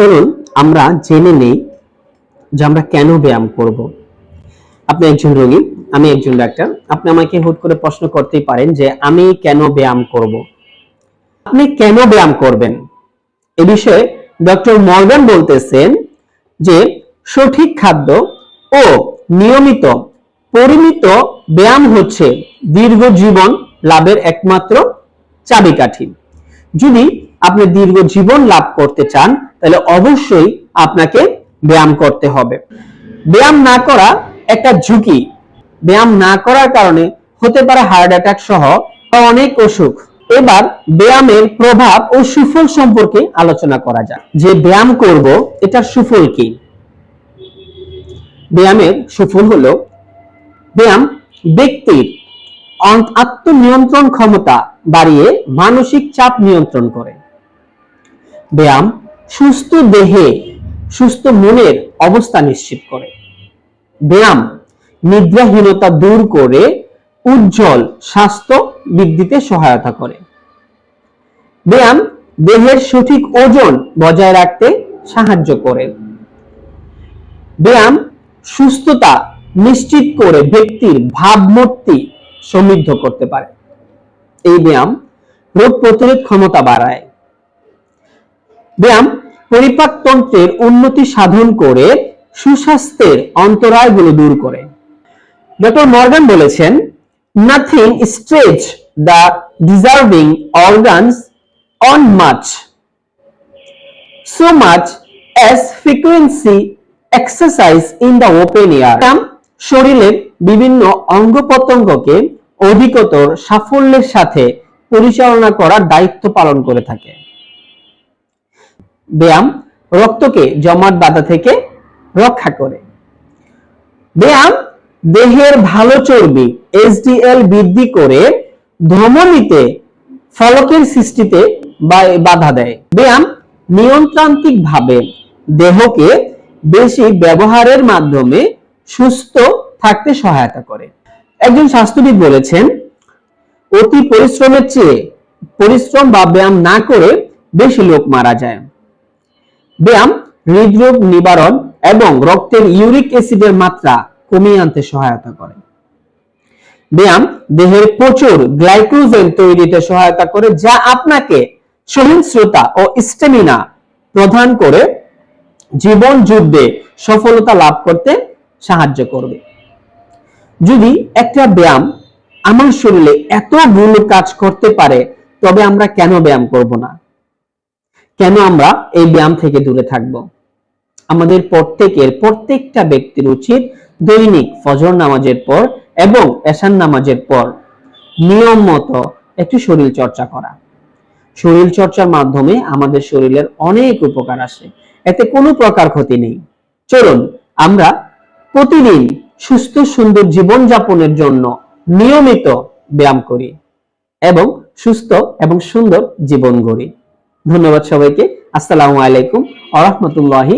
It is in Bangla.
চলুন আমরা জেনে নেই যে আমরা কেন ব্যায়াম করব। আপনি একজন রোগী, আমি একজন ডাক্তার। আপনি আমাকে হুট করে প্রশ্ন করতেই পারেন যে আমি কেন ব্যায়াম করব। আপনি কেন ব্যায়াম করবেন? এ বিষয়ে ডক্টর মর্গান বলতেছেন যে সঠিক খাদ্য ও নিয়মিত পরিমিত ব্যায়াম হচ্ছে দীর্ঘ জীবন লাভের একমাত্র চাবিকাঠি। যদি আপনি দীর্ঘ জীবন লাভ করতে চান, তাহলে অবশ্যই আপনাকে ব্যায়াম করতে হবে। ব্যায়াম না করা একটা ঝুঁকি। ব্যায়াম না করার কারণে হতে পারে হার্ট অ্যাটাক সহ অনেক অসুখ। এবার ব্যায়ামের প্রভাব ও সুফল সম্পর্কে আলোচনা করা যাক। যে ব্যায়াম করব, এটার সুফল কি? ব্যায়ামের সুফল হলো, ব্যায়াম ব্যক্তির আত্মনিয়ন্ত্রণ ক্ষমতা বাড়িয়ে মানসিক চাপ নিয়ন্ত্রণ করে। ব্যায়াম সুস্থ দেহে, সুস্থ মনের অবস্থা নিশ্চিত করে। ব্যায়াম নিদ্রাহীনতা দূর করে উজ্জ্বল স্বাস্থ্য বৃদ্ধিতে সহায়তা করে। ব্যায়াম দেহের সঠিক ওজন বজায় রাখতে সাহায্য করে। ব্যায়াম সুস্থতা নিশ্চিত করে ব্যক্তির ভাবমূর্তি সমৃদ্ধ করতে পারে। এই ব্যায়াম রোগ প্রতিরোধ ক্ষমতা বাড়ায়। ব্যায়াম পরিপাকতন্ত্রের উন্নতি সাধন করে সুস্বাস্থ্যের অন্তরায়গুলো দূর করে। ডক্টর মর্গান বলেছেন nothing stretch the deserving organs on much much as frequency exercise in the open air. ব্যায়াম শরীরের বিভিন্ন অঙ্গ প্রত্যঙ্গকে অধিকতর সাফল্যের সাথে পরিচালনা করার দায়িত্ব পালন করে থাকে। ব্যায়াম রক্তকে জমাট বাধা থেকে রক্ষা করে। ব্যায়াম দেহের ভালো চর্বি এইচডিএল বৃদ্ধি করে ধমনীতে, ফলকের সৃষ্টিতে বাধা দেয়। ব্যায়াম নিয়ন্ত্রান্তিক ভাবে দেহকে বেশি ব্যবহারের মাধ্যমে সুস্থ থাকতে সহায়তা করে। একজন স্বাস্থ্যবিদ বলেছেন, অতি পরিশ্রমের চেয়ে পরিশ্রম বা ব্যায়াম না করে বেশি লোক মারা যায়। ব্যায়াম, হৃদরোগ নিবারণ এবং রক্তের ইউরিক অ্যাসিডের মাত্রা কমিয়ে আনতে সহায়তা করে। ব্যায়াম, দেহের প্রচুর গ্লাইকোজেন তৈরিতে সহায়তা করে, যা আপনাকে সহিংস্রতা ও স্টেমিনা প্রদান করে জীবন যুদ্ধে সফলতা লাভ করতে সাহায্য করবে। যদি একটা ব্যায়াম আমার শরীরে এতগুলো কাজ করতে পারে, তবে আমরা কেন ব্যায়াম করব না? কেন আমরা এই ব্যায়াম থেকে দূরে থাকব? আমাদের প্রত্যেকের প্রত্যেকটা ব্যক্তির উচিত দৈনিক ফজর নামাজের পর এবং এশান নামাজের পর নিয়ম মতো একটু শরীর চর্চা করা। শরীর চর্চার মাধ্যমে আমাদের শরীরের অনেক উপকার আসে। এতে কোনো প্রকার ক্ষতি নেই। চলুন, আমরা প্রতিদিন সুস্থ, সুন্দর জীবন যাপনের জন্য নিয়মিত ব্যায়াম করি এবং সুস্থ এবং সুন্দর জীবন গড়ি। ধন্যবাদ সবাইকে। আসসালামু আলাইকুম আ রহমতুল্লাহি